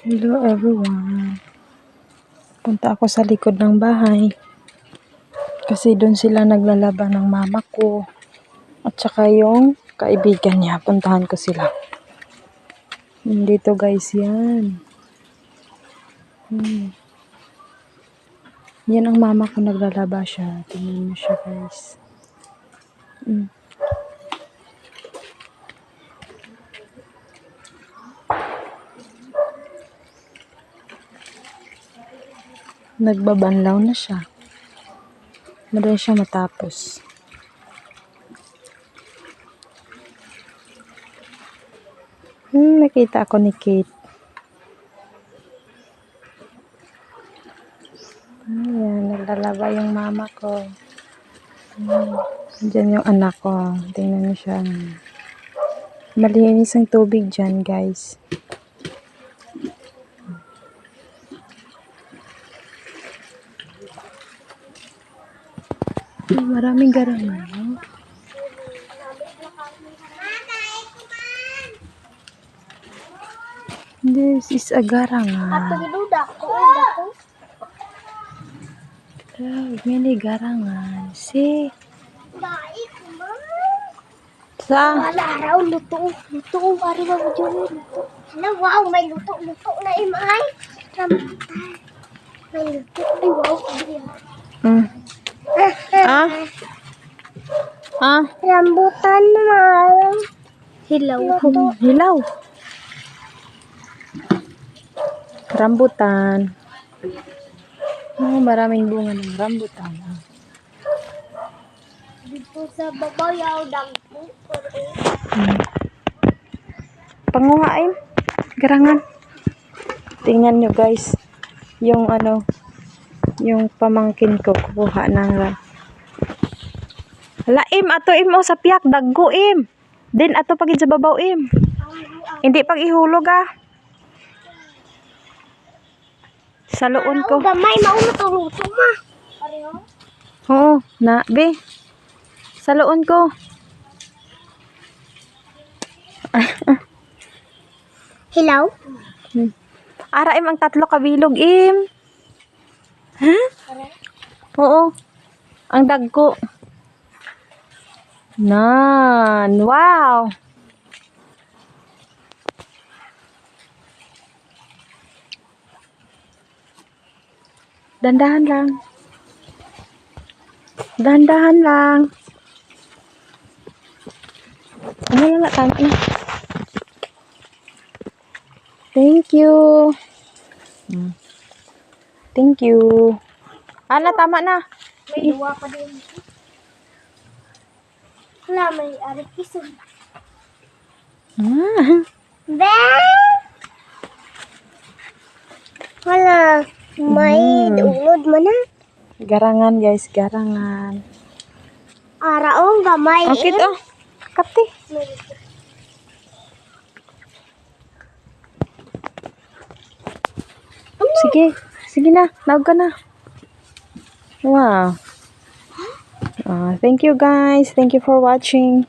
Hello everyone. Punta ako sa likod ng bahay. Kasi doon sila naglalaban ng mama ko. At saka yung kaibigan niya. Puntahan ko sila. Dito guys yan. Hmm. Yan ang mama ko naglalaba siya. Tingnan mo siya guys. Hmm. Nagbabanlaw na siya. Madali siya matapos. Hmm, nakita ako ni Kate. Ayan, naglalaba yung mama ko. Hmm, Diyan yung anak ko. Tingnan niyo siya. Malinis ang tubig dyan, guys. Maraming garangan. This is a garangan. Ah, mini garangan. Si, Dai ko man. sa, Wala raw, luto. Luto, ari ba mo dyan? Luto. Hala, wow, may luto. Luto na imay. Rambutan. May luto. Ay, wow, sabi yan. mm. Ah? Ah? Rambutan naman. Hilaw. Hilaw. Rambutan. Oh, maraming bunga ng rambutan. Dito sa babayaw, dagpo. Hmm. Panguha ay garangan. Tingnan nyo guys. Yung ano, yung pamangkin ko kukuha ng ra. Hala im, ato im o sa piyak, daggo im. Din ato pagid sa babaw im. Hindi pag ihulog ah. Sa loon ko. Ang gamay, mauna to luto, ma. Pareho? Oo, na, be. Sa loon ko. Hilaw? Ara im ang tatlo kabilog im. Ha? Oo. Ang dagko. Nan, wow. Dandahan lang. Dandahan lang. Ano na na, tama na. Thank you. Thank you. Ana, tama na. May luwa pa din. Arikiso. Ah. Be! Wala. May Mm. ulod mo na. Garangan guys, garangan. Araong gamay. Okay to. Kapti. Sige. Sige na. Naog ka na. Wow. Ah, thank you guys. Thank you for watching.